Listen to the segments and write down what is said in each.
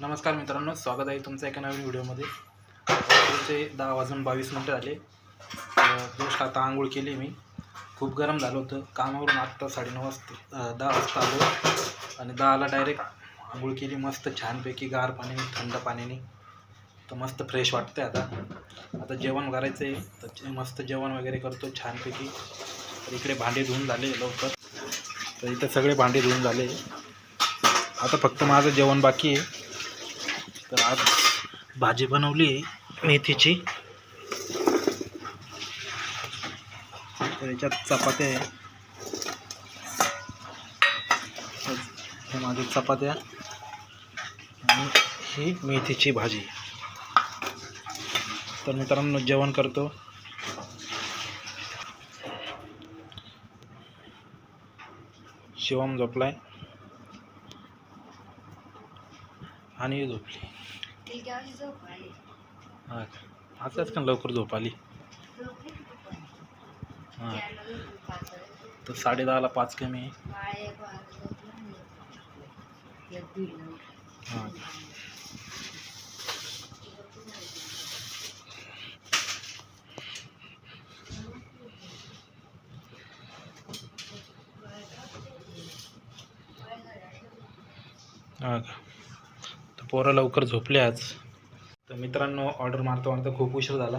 नमस्कार मित्रांनो स्वागत आहे तुमचं एका नवीन व्हिडिओमध्ये. तुमचे दहा वाजून बावीस मिनटं झाले. जस्ट आता आंघोळ केली मी. खूप गरम झालं होतं. कामावरून आत्ता साडेनऊ वाजता. दहा वाजता आलो. आणि दहाला डायरेक्ट आंघोळ केली मस्त छानपैकी गार पाण्याने थंड पाण्याने. तर मस्त फ्रेश वाटते आता. आता जेवण करायचं आहे तर मस्त जेवण वगैरे करतो छानपैकी. तर इकडे भांडे धुवून झाले लवकर. तर इथं सगळे भांडे धुवून झाले. आता फक्त माझं जेवण बाकी आहे. तर आज भाजी बनवली आहे मेथीची. तर याच्यात चपात्या आहे. हे चपात्या आणि ही मेथीची भाजी. तर मित्रांनो जेवण करतो. शिवम झोपलाय. आणि झोपली. तिलक्यावरची झोप आली हा आताच का लवकर झोप आली? हां. पाच तर साडे दहाला पाच कमी आहे. बाळा एक आणि एक हां का? पोरं लवकर झोपले आज तर मित्रांनो ऑर्डर मारता मारता खूप उशीर झाला.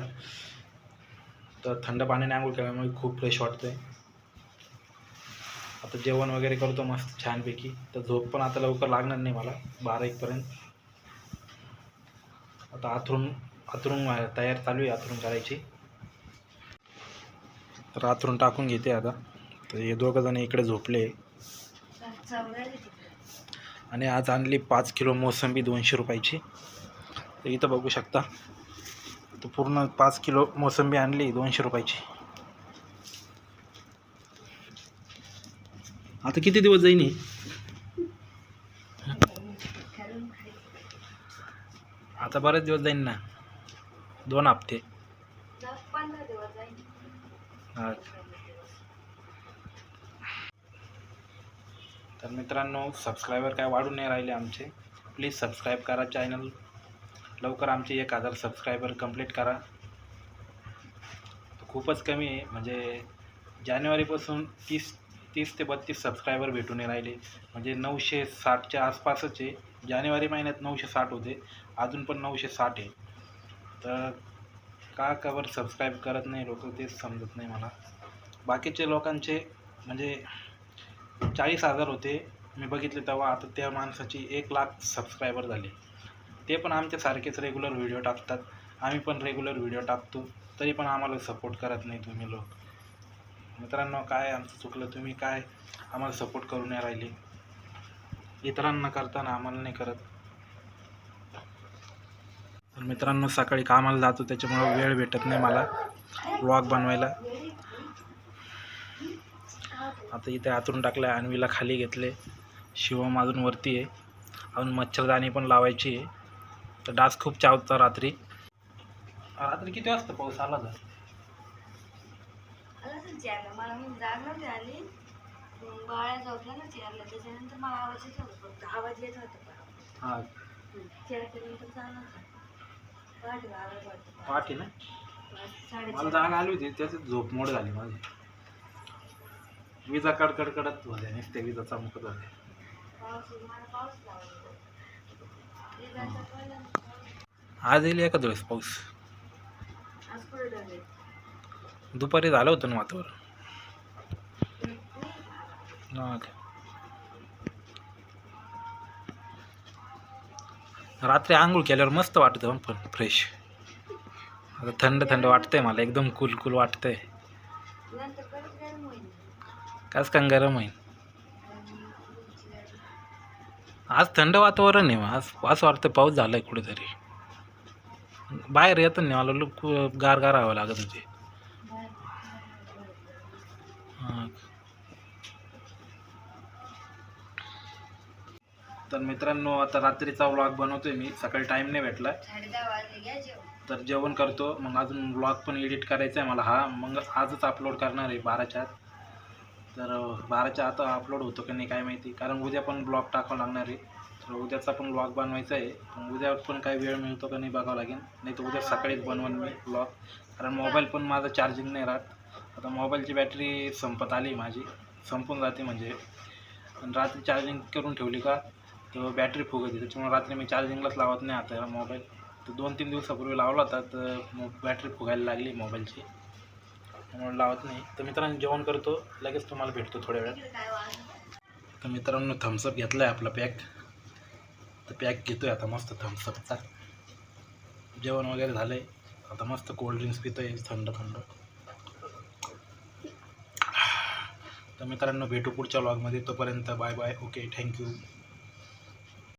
तर थंड पाण्याने आंघोळ केल्यामुळे खूप फ्रेश वाटतं आहे आता जेवण वगैरे करतो मस्त छानपैकी. तर झोप पण आता लवकर लागणार नाही मला बारा एकपर्यंत आता आथरून आथरून तयार चालू आहे आथरून करायची. तर आथरून टाकून घेते आता. तर हे दोघं जण इकडे झोपले. आणि आज आणली पाच किलो मोसंबी दोनशे रुपयाची. तर इथं बघू शकता. तर पूर्ण पाच किलो मोसंबी आणली दोनशे रुपयाची. आता किती दिवस जाईन. आता बरेच दिवस जाईन ना. दोन हप्ते पंधरा दिवस जाईल. हा. तर मित्रांनो सबस्क्रायबर काय वाढून नाही राहिले आमचे प्लीज सबस्क्राईब करा चॅनल लवकर आमचे एक हजार सबस्क्रायबर कंप्लीट करा. खूपच कमी आहे म्हणजे जानेवारीपासून तीस तीस ते बत्तीस सबस्क्रायबर भेटून नाही राहिले. म्हणजे नऊशे साठच्या आसपासच आहे. जानेवारी महिन्यात नऊशे साठ होते अजून पण नऊशे साठ आहे. तर का कवर सबस्क्राईब करत नाही लोक तेच समजत नाही मला. बाकीचे लोकांचे म्हणजे चाळीस हजार होते. मी बघितले तेव्हा आता त्या माणसाची एक लाख सबस्क्रायबर झाले. ते पण आमच्यासारखेच रेग्युलर व्हिडिओ टाकतात. आम्ही पण रेग्युलर व्हिडिओ टाकतो. तरी पण आम्हाला सपोर्ट करत नाही तुम्ही लोक. मित्रांनो काय आमचं चुकलं? तुम्ही काय आम्हाला सपोर्ट करू नाही राहिले? इतरांना करताना आम्हाला नाही करत. तर मित्रांनो सकाळी कामाला जातो. त्याच्यामुळं वेळ भेटत नाही मला. व्लॉग बनवायला. आता इथे आतून टाकलं आहे अन्वीला खाली घेतले शिवम अजून वरती आहे. अजून मच्छरदाणी पण लावायची आहे. तर डास खूप चावता रात्री. रात्री किती वाजता पाऊस आला तर बाळा झोपला ना चेअरला त्याच्यानंतर मला आवाज येत होता. फक्त आवाज येत होता पण. हां. चेअरच्या नंतर चालला होता. पहाटे आवाज वाटतो पहाटे ना? मला जाग आली होती. त्याची झोप मोड झाली माझी. विजा कडकडकडत होत्या नुसत्या विजा चमकत होत्या आज येईल एखाद वेळेस पाऊस. दुपारी झालं होतं ना वातावरण? रात्री आंघोळ केल्यावर मस्त वाटतं पण फ्रेश आता थंड थंड वाटतंय मला एकदम कूल कूल वाटतंय. नंतर गरम होईल काच का गरम आहे आज थंड वातावरण आहे मग. आज असं वाटतं पाऊस झाला आहे कुठेतरी. बाहेर येतं नाही मला लोक गार गार हवं लागत होते. तर मित्रांनो आता रात्रीचा व्लॉग बनवतोय मी. सकाळी टाईम नाही भेटला. तर जेवण करतो. मग अजून व्लॉग पण एडिट करायचा आहे मला. हा मग आजच अपलोड करणार आहे बाराच्या आत. तर बाराच्या आता अपलोड होतो का नाही काय माहिती. कारण उद्या पण ब्लॉग टाकावं लागणार आहे. तर उद्याचा पण ब्लॉग बनवायचा आहे. पण उद्या पण काही वेळ मिळतो का नाही बघावं लागेल. नाही तर उद्या सकाळीच बनवन मी ब्लॉग कारण मोबाईल पण माझा चार्जिंग नाही राहत. आता मोबाईलची बॅटरी संपत आली माझी. संपून जाते म्हणजे. आणि रात्री चार्जिंग करून ठेवली का तर बॅटरी फुगत त्याच्यामुळे रात्री मी चार्जिंगलाच लावत नाही आता मोबाईल तर दोन तीन दिवसापूर्वी लावला होता तर मग बॅटरी फुगायला लागली मोबाईलची त्यामुळे लावत नाही. तर मित्रांनो जेवण करतो. लगेच तुम्हाला भेटतो थोड्या वेळात. तर मित्रांनो थम्सअप घेतला आहे आपला पॅक तर पॅक घेतो आहे आता मस्त थम्सअपचा जेवण वगैरे झालं आहे आता मस्त कोल्ड्रिंक्स पितो आहे थंड थंड. तर मित्रांनो भेटू पुढच्या व्लॉगमध्ये तोपर्यंत बाय बाय ओके थँक्यू